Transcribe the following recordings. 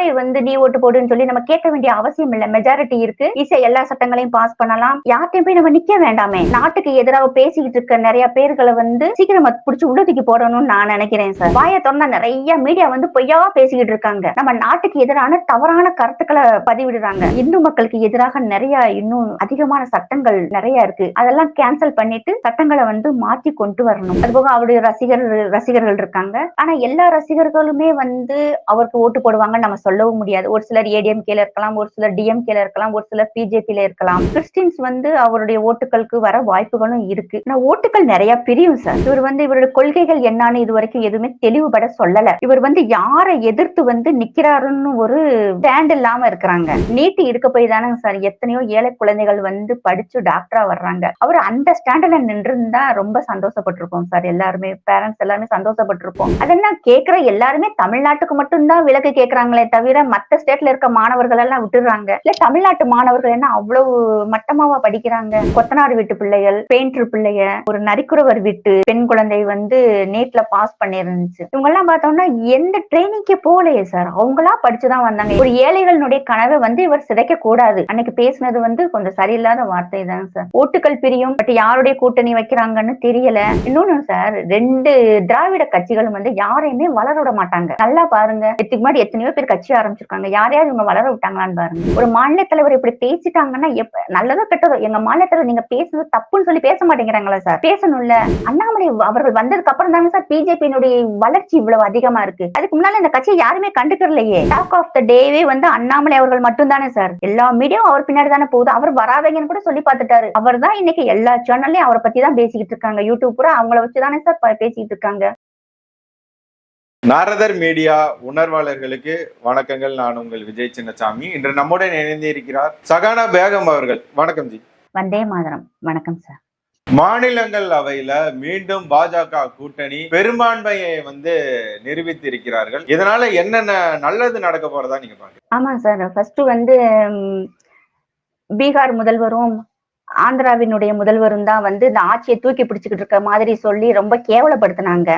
யாரை வந்து நீ ஓட்டு போடுன்னு சொல்லி நம்ம கேட்க வேண்டிய அவசியம் இல்ல. மெஜாரிட்டி இருக்கு. ஈஸியா எல்லா சட்டங்களையும் பாஸ் பண்ணலாம். யார்ட்டையும் போய் நம்ம நிக்க வேண்டாமே. நாட்டுக்கு எதிராக பேசிக்கிட்டு இருக்க நிறைய பேர்களை வந்து சீக்கிரம் புடிச்சு உள்ளதுக்கு போடணும்னு நான் நினைக்கிறேன் சார் வாய திறந்தா நிறைய மீடியா வந்து பொய்யா பேசிக்கிட்டு இருக்காங்க. நம்ம நாட்டுக்கு எதிரான தவறான கருத்துக்களை பதிவிடுறாங்க. இந்து மக்களுக்கு எதிராக நிறைய இன்னும் அதிகமான சட்டங்கள் நிறைய இருக்கு. அதெல்லாம் கேன்சல் பண்ணிட்டு சட்டங்களை வந்து மாத்தி கொண்டு வரணும். அதுபோக அவருடைய ரசிகர் ரசிகர்கள் இருக்காங்க. ஆனா எல்லா ரசிகர்களுமே வந்து அவருக்கு ஓட்டு போடுவாங்கன்னு நம்ம சொல்லவும் முடியாது. ஒரு சிலர் ஏடிஎம்கேல இருக்கலாம் ஒரு சிலர் டிஎம்கேல இருக்கலாம் ஒரு சிலர் பிஜேபியில இருக்கலாம். கிறிஸ்டின்ஸ் வந்து அவருடைய ஓட்டுகளுக்கு வர வாய்ப்புகளும் இருக்கு. ஆனா ஓட்டுகள் நிறைய பிரியும் சார் இவர் வந்து இவருடைய கொள்கைகள் என்னன்னு இது வரைக்கும் எதுவுமே தெளிவுபட சொல்லல. இவர் வந்து யாரை எதிர்த்து வந்து நிக்கிறாருன்னு ஒரு ஸ்டாண்ட் இல்லாம இருக்கிறாங்க. நீட்டு இருக்க போய் தானே சார் எத்தனையோ ஏழை குழந்தைகள் வந்து படிச்சு டாக்டரா வர்றாங்க. அவர் அந்த ஸ்டாண்ட்ல நின்றுருந்தா ரொம்ப சந்தோஷப்பட்டிருப்போம் சார் எல்லாருமே பேரண்ட்ஸ் எல்லாருமே சந்தோஷப்பட்டிருப்போம். அதெல்லாம் கேட்கிற எல்லாருமே தமிழ்நாட்டுக்கு மட்டும்தான் விலக்கு கேட்கறாங்களே தவிர மத்த ஸ்டேட்ல இருக்க மாணவர்கள் எல்லாம் விட்டுறாங்க இல்ல தமிழ்நாட்டு மாணவர்கள் என்ன அவ்வளவு மட்டமாவா படிக்கிறாங்க? கொத்தனார் வீட்டு பிள்ளைகள் பெயிண்டர் பிள்ளைய ஒரு நரிக்குறவர் வீட்டு பெண் குழந்தை வந்து நேட்ல பாஸ் பண்ணிருந்துச்சு. இவங்க எல்லாம் பார்த்தோம்னா எந்த ட்ரைனிங்கே போகலையே சார் அவங்களா படிச்சுதான் வந்தாங்க. ஒரு ஏழைகளுடைய கனவை வந்து இவர் சிதைக்க கூடாது. அன்னைக்கு பேசினது வந்து கொஞ்சம் சரியில்லாத வார்த்தை தான் சார் ஓட்டுகள் பிரியும் பட் யாருடைய கூட்டணி வைக்கிறாங்கன்னு தெரியல. இன்னொன்னு சார் ரெண்டு திராவிட கட்சிகளும் வந்து யாரையுமே வளர விட மாட்டாங்க. நல்லா பாருங்க. இதுக்கு முன்னாடி எத்தனையோ பேர் கட்சி ஆரம்பிச்சிருக்காங்க. யாரையாவது இவங்க வளர விட்டாங்களான்னு பாருங்க. ஒரு மாநில தலைவர் இப்படி பேசிட்டாங்கன்னா எப்ப நல்லதோ கெட்டதோ எங்க மாநில தலைவர் நீங்க பேசுறது தப்புன்னு சொல்லி பேச மாட்டேங்கிறாங்களா சார்? பேசணும்ல. அண்ணாமலை அவர்கள் வந்ததுக்கு அப்புறம் தாங்க சார் பிஜேபியினுடைய வளர்ச்சி இவ்வளவு அதிகமா இருக்கு. அதுக்கு முன்னால இந்த கட்சியை யாருமே கண்டுக்கலையே டாக் ஆஃப் த டேவே வந்து அண்ணாமலை அவர்கள் மட்டும் தானே சார். எல்லா மீடியாவும் அவர் பின்னாடி தானே போகுது. அவர் வராதங்கன்னு கூட சொல்லி பார்த்துட்டாரு. அவர் தான் இன்னைக்கு எல்லா சேனல்லையும் அவரை பத்தி தான் பேசிக்கிட்டு இருக்காங்க. யூடியூப் பூரா அவங்கள வச்சு தானே சார் பேசிக்கிட்டு இருக்காங்க. நாரதர் மீடியா உணர்வாளர்களுக்கு வணக்கங்கள். நான் உங்கள் விஜய் சின்னசாமி. இன்று நம்முடன் இணைந்து இருக்கிறார் சகானா பேகம் அவர்கள். வணக்கம் ஜி. வந்தே மாதரம். வணக்கம் சார் மாநிலங்கள் அவையில மீண்டும் பாஜக கூட்டணி பெரும்பான்மையை வந்து நிரூபித்திருக்கிறார்கள். இதனால என்னென்ன நல்லது நடக்க போறதா நீங்க பாருங்க ஆமா சார் ஃபர்ஸ்ட் வந்து பீகார் முதல்வரும் ஆந்திராவினுடைய முதல்வரும் தான் வந்து இந்த ஆட்சியை தூக்கி பிடிச்சுக்கிட்டு இருக்க மாதிரி சொல்லி ரொம்ப கேவலப்படுத்தினாங்க.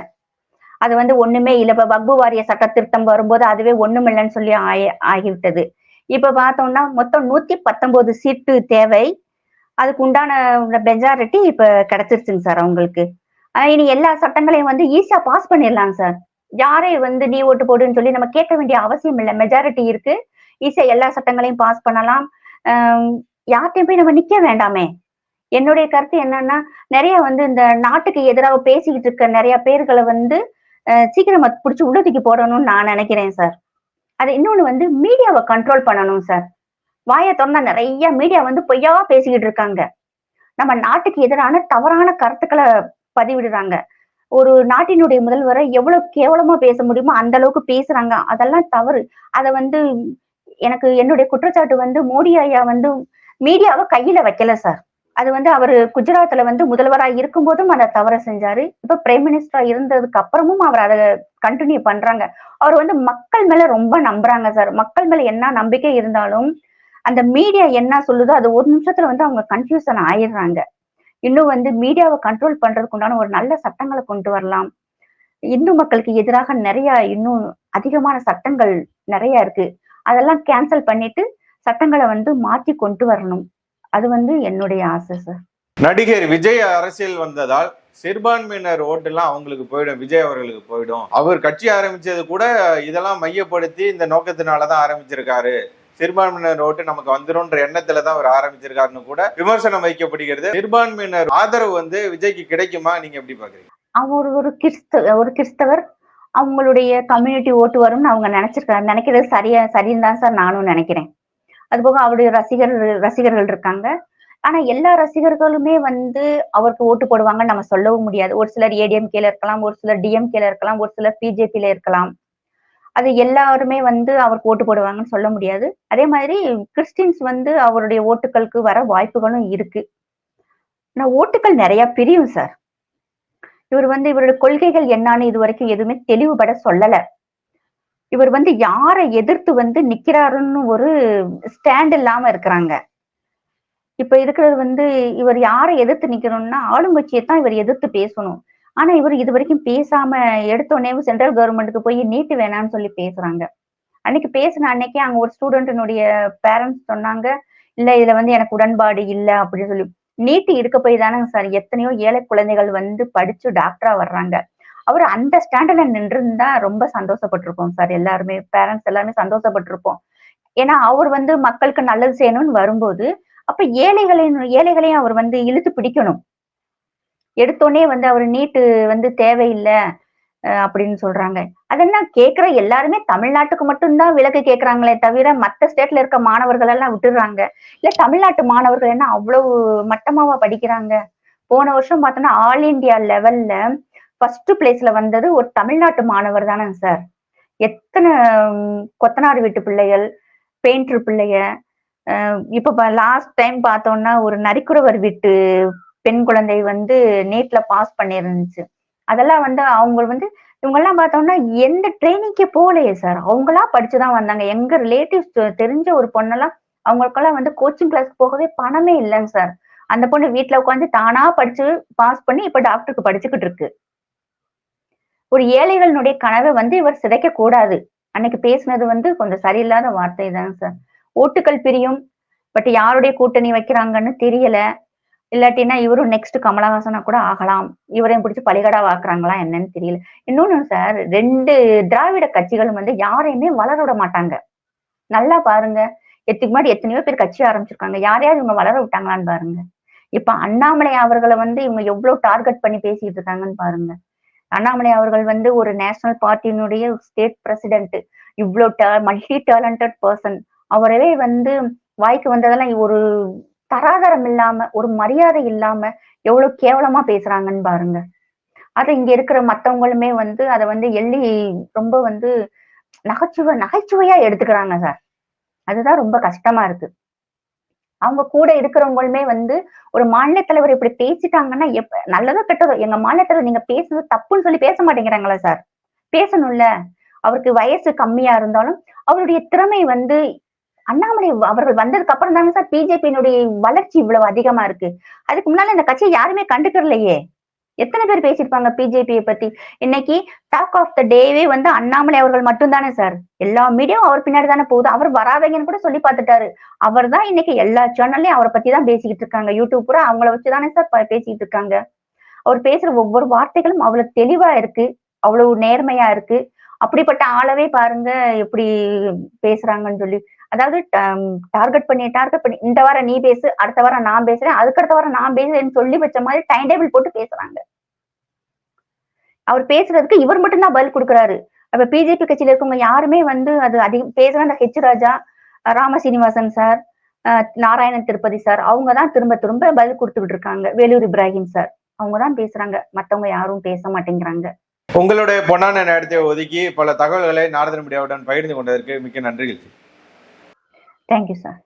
அது வந்து ஒண்ணுமே இல்லை. இப்ப வக்பு வாரிய சட்ட திருத்தம் வரும்போது அதுவே ஒண்ணுமில்லைன்னு சொல்லி ஆகி ஆகிவிட்டது. இப்ப பார்த்தோம்னா மொத்தம் நூத்தி பத்தொன்பது சீட்டு தேவை. அதுக்கு உண்டான மெஜாரிட்டி இப்ப கிடைச்சிருச்சுங்க சார் அவங்களுக்கு. இனி எல்லா சட்டங்களையும் வந்து ஈஸியா பாஸ் பண்ணிடலாம் சார். யாரை வந்து நீ ஓட்டு போடுன்னு சொல்லி நம்ம கேட்க வேண்டிய அவசியம் இல்லை. மெஜாரிட்டி இருக்கு. ஈஸியா எல்லா சட்டங்களையும் பாஸ் பண்ணலாம். யார்கிட்டையும் போய் நம்ம நிக்க வேண்டாமே. என்னுடைய கருத்து என்னன்னா நிறைய வந்து இந்த நாட்டுக்கு எதிராக பேசிக்கிட்டு இருக்க நிறைய பேர்களை வந்து சீக்கிரம் பிடிச்சி உள்ளதுக்கு போடணும்னு நான் நினைக்கிறேன் சார் அது இன்னொன்னு வந்து மீடியாவை கண்ட்ரோல் பண்ணணும் சார் வாயை திறந்தா நிறைய மீடியா வந்து பொய்யா பேசிக்கிட்டு இருக்காங்க. நம்ம நாட்டுக்கு எதிரான தவறான கருத்துக்களை பதிவிடுறாங்க. ஒரு நாட்டினுடைய முதல்வரை எவ்வளவு கேவலமா பேச முடியுமோ அந்த அளவுக்கு பேசுறாங்க. அதெல்லாம் தவறு. அதை வந்து எனக்கு என்னுடைய குற்றச்சாட்டு வந்து மோடி ஐயா வந்து மீடியாவை கையில வைக்கல சார் அது வந்து அவர் குஜராத்ல வந்து முதல்வரா இருக்கும்போதும் அதை தவற செஞ்சாரு. இப்ப பிரைம் மினிஸ்டரா இருந்ததுக்கு அப்புறமும் அவர் அதை கண்டினியூ பண்றாங்க. அவர் வந்து மக்கள் மேல ரொம்ப நம்புறாங்க சார் மக்கள் மேல என்ன நம்பிக்கை இருந்தாலும் அந்த மீடியா என்ன சொல்லுதோ அது ஒரு நிமிஷத்துல வந்து அவங்க கன்ஃபியூசன் ஆயிடுறாங்க. இன்னும் வந்து மீடியாவை கண்ட்ரோல் பண்றதுக்கு உண்டான ஒரு நல்ல சட்டங்களை கொண்டு வரலாம். இந்து மக்களுக்கு எதிராக நிறைய இன்னும் அதிகமான சட்டங்கள் நிறைய இருக்கு. அதெல்லாம் கேன்சல் பண்ணிட்டு சட்டங்களை வந்து மாத்தி கொண்டு வரணும். அது வந்து என்னுடைய ஆசை சார் நடிகர் விஜய் அரசியல் வந்ததால் சிறுபான்மையினர் ஓட்டெல்லாம் அவங்களுக்கு போயிடும் விஜய் அவர்களுக்கு போயிடும். அவர் கட்சி ஆரம்பிச்சது கூட இதெல்லாம் மையப்படுத்தி இந்த நோக்கத்தினாலதான் ஆரம்பிச்சிருக்காரு. சிறுபான்மையினர் ஓட்டு நமக்கு வந்துரும்ன்ற எண்ணத்துல தான் அவர் ஆரம்பிச்சிருக்காருன்னு கூட விமர்சனம் வைக்கப்படுகிறது. சிறுபான்மையினர் ஆதரவு வந்து விஜய்க்கு கிடைக்குமா? நீங்க எப்படி பாக்குறீங்க? அவங்க ஒரு ஒரு கிறிஸ்த ஒரு கிறிஸ்தவர். அவங்களுடைய கம்யூனிட்டி ஓட்டு வரும்னு அவங்க நினைச்சிருக்காங்க. நினைக்கிறது சரியா சரின்னு தான் சார் நானும் நினைக்கிறேன். அதுபோக அவருடைய ரசிகர் ரசிகர்கள் இருக்காங்க. ஆனா எல்லா ரசிகர்களுமே வந்து அவருக்கு ஓட்டு போடுவாங்கன்னு நம்ம சொல்லவும் முடியாது. ஒரு சிலர் ஏடிஎம்கேல இருக்கலாம் ஒரு சிலர் டிஎம்கேல இருக்கலாம் ஒரு சிலர் பிஜேபியில இருக்கலாம். அது எல்லாருமே வந்து அவருக்கு ஓட்டு போடுவாங்கன்னு சொல்ல முடியாது. அதே மாதிரி கிறிஸ்டின்ஸ் வந்து அவருடைய ஓட்டுகளுக்கு வர வாய்ப்புகளும் இருக்கு. ஆனா ஓட்டுகள் நிறைய பிரியும் சார். இவர் வந்து இவருடைய கொள்கைகள் என்னன்னு இது வரைக்கும் எதுவுமே தெளிவுபட சொல்லல. இவர் வந்து யாரை எதிர்த்து வந்து நிக்கிறாருன்னு ஒரு ஸ்டாண்ட் இல்லாம இருக்கிறாங்க. இப்ப இருக்கிறது வந்து இவர் யாரை எதிர்த்து நிக்கணும்னா ஆளுங்கட்சியை தான் இவர் எதிர்த்து பேசணும். ஆனா இவர் இது வரைக்கும் பேசாம எடுத்தோடனே சென்ட்ரல் கவர்மெண்ட்டுக்கு போய் நீட்டு வேணாம்னு சொல்லி பேசுறாங்க. அன்னைக்கு பேசின அன்னைக்கே அங்க ஒரு ஸ்டூடெண்ட்டினுடைய பேரண்ட்ஸ் சொன்னாங்க இல்ல இதுல வந்து எனக்கு உடன்பாடு இல்ல அப்படின்னு சொல்லி. நீட்டு இருக்க போய் தானே சார் எத்தனையோ ஏழை குழந்தைகள் வந்து படிச்சு டாக்டரா வர்றாங்க. அவர் அந்த ஸ்டாண்டர்ட்ல நின்றுருந்தா ரொம்ப சந்தோஷப்பட்டிருப்போம் சார் எல்லாருமே பேரண்ட்ஸ் எல்லாருமே சந்தோஷப்பட்டிருப்போம். ஏன்னா அவர் வந்து மக்களுக்கு நல்லது செய்யணும்னு வரும்போது அப்ப ஏழைகளின் ஏழைகளையும் அவர் வந்து இழுத்து பிடிக்கணும். எடுத்தோடனே வந்து அவர் நீட்டு வந்து தேவையில்லை அப்படின்னு சொல்றாங்க. அதெல்லாம் கேட்குற எல்லாருமே தமிழ்நாட்டுக்கு மட்டும்தான் விலக்கு கேட்குறாங்களே தவிர மற்ற ஸ்டேட்ல இருக்க மாணவர்கள் எல்லாம் விட்டுடுறாங்க இல்ல தமிழ்நாட்டு மாணவர்கள் என்ன அவ்வளவு மட்டமாவா படிக்கிறாங்க? போன வருஷம் பார்த்தோன்னா ஆல் இந்தியா லெவல்ல ஃபர்ஸ்ட் பிளேஸ்ல வந்தது ஒரு தமிழ்நாட்டு மாணவர் தானே சார் எத்தனை கொத்தனார் வீட்டு பிள்ளைகள் பெயிண்டர் பிள்ளைய இப்ப லாஸ்ட் டைம் பார்த்தோம்னா ஒரு நரிக்குறவர் வீட்டு பெண் குழந்தை வந்து நேட்ல பாஸ் பண்ணிருந்துச்சு அதெல்லாம் வந்து அவங்க வந்து இவங்கெல்லாம் பார்த்தோம்னா எந்த ட்ரைனிங்கே போகலையே சார் அவங்களா படிச்சுதான் வந்தாங்க. எங்க ரிலேட்டிவ்ஸ் தெரிஞ்ச ஒரு பொண்ணெல்லாம் அவங்களுக்கெல்லாம் வந்து கோச்சிங் கிளாஸ் போகவே பணமே இல்லைங்க சார் அந்த பொண்ணு வீட்டுல உட்காந்து தானா படிச்சு பாஸ் பண்ணி இப்ப டாக்டருக்கு படிச்சுக்கிட்டு இருக்கு. ஒரு ஏழைகளினுடைய கனவை வந்து இவர் சிதைக்க கூடாது அன்னைக்கு பேசுனது வந்து கொஞ்சம் சரியில்லாத வார்த்தை தான் சார். ஓட்டுகள் பிரியும். பட் யாருடைய கூட்டணி வைக்கிறாங்கன்னு தெரியல. இல்லாட்டினா இவரும் நெக்ஸ்ட் கமலஹாசனா கூட ஆகலாம். இவரையும் பிடிச்சி பலிகடா வாக்குறாங்களா என்னன்னு தெரியல. இன்னொன்னு சார் ரெண்டு திராவிட கட்சிகளும் வந்து யாரையுமே வளர விட மாட்டாங்க. நல்லா பாருங்க. எத்துக்கு முன்னாடி எத்தனையோ பேர் கட்சி ஆரம்பிச்சிருக்காங்க. யாரையாவது இவங்க வளர விட்டாங்களான்னு பாருங்க. இப்ப அண்ணாமலை அவர்களை வந்து இவங்க எவ்வளவு டார்கெட் பண்ணி பேசிட்டு இருக்காங்கன்னு பாருங்க. அண்ணாமலை அவர்கள் வந்து ஒரு நேஷனல் பார்ட்டியினுடைய ஸ்டேட் பிரசிடென்ட் இவ்வளோ மல்டி டேலண்டட் பர்சன் அவரவே வந்து வாய்க்கு வந்ததெல்லாம் ஒரு தராதரம் இல்லாம ஒரு மரியாதை இல்லாம எவ்வளவு கேவலமா பேசுறாங்கன்னு பாருங்க. அது இங்க இருக்கிற மத்தவங்களுமே வந்து அதை வந்து எள்ளி ரொம்ப வந்து நகைச்சுவை நகைச்சுவையா எடுத்துக்கிறாங்க சார் அதுதான் ரொம்ப கஷ்டமா இருக்கு. அவங்க கூட இருக்கிறவங்களுமே வந்து ஒரு மாநில தலைவர் இப்படி பேசிட்டாங்கன்னா எப்ப நல்லதோ கெட்டதோ எங்க மாநில தலைவர் நீங்க பேசுறது தப்புன்னு சொல்லி பேச மாட்டேங்கிறாங்களா சார்? பேசணும்ல. அவருக்கு வயசு கம்மியா இருந்தாலும் அவருடைய திறமை வந்து அண்ணாமலை அவர்கள் வந்ததுக்கு அப்புறம் தானே சார் பிஜேபியினுடைய வளர்ச்சி இவ்வளவு அதிகமா இருக்கு. அதுக்கு முன்னால இந்த கட்சியை யாருமே கண்டுக்கிறலையே. எத்தனை பேர் பேசியிருப்பாங்க பிஜேபியை பத்தி? இன்னைக்கு டாக் ஆஃப் த டேவே வந்து அண்ணாமலை அவர்கள் மட்டும்தானே சார் எல்லா மீடியாவும் அவர் பின்னாடி தானே போகுது. அவர் வராதங்கன்னு கூட சொல்லி பார்த்துட்டாரு. அவர் தான் இன்னைக்கு எல்லா சேனல்லையும் அவரை பத்தி தான் பேசிக்கிட்டு இருக்காங்க. யூடியூப் பூரா அவங்கள வச்சுதானே சார் பேசிக்கிட்டு இருக்காங்க. அவர் பேசுற ஒவ்வொரு வார்த்தைகளும் அவ்வளவு தெளிவா இருக்கு. அவ்வளவு நேர்மையா இருக்கு. அப்படிப்பட்ட ஆளவே பாருங்க எப்படி பேசுறாங்கன்னு சொல்லி. அதாவது டார்கெட் பண்ணி டார்கெட் பண்ணி இந்த வாரம் நீ பேசு அடுத்த வாரம் நான் பேசுறேன் அதுக்கடுத்த வாரம் நான் பேசுறேன்னு சொல்லி வச்ச மாதிரி டைம் டேபிள் போட்டு பேசுறாங்க. அவர் பேசுறதுக்கு இவர் மட்டும்தான் பதில் கொடுக்குறாரு. அப்ப பிஜேபி கட்சியில இருக்கவங்க யாருமே வந்து அது அதிகம் பேசுற அந்த H Raja Rama Srinivasan sir Narayanan Tirupati sir அவங்க தான் திரும்ப திரும்ப பதில் கொடுத்துக்கிட்டு இருக்காங்க வேலூர் இப்ராஹிம் சார் அவங்க தான் பேசுறாங்க. மத்தவங்க யாரும் பேச மாட்டேங்கிறாங்க. உங்களுடைய பொன்னான நேரத்தை ஒதுக்கி பல தகவல்களை நாரதன் மீடியாவுடன் பகிர்ந்து கொண்டதற்கு மிக்க நன்றிகள். Thank you sir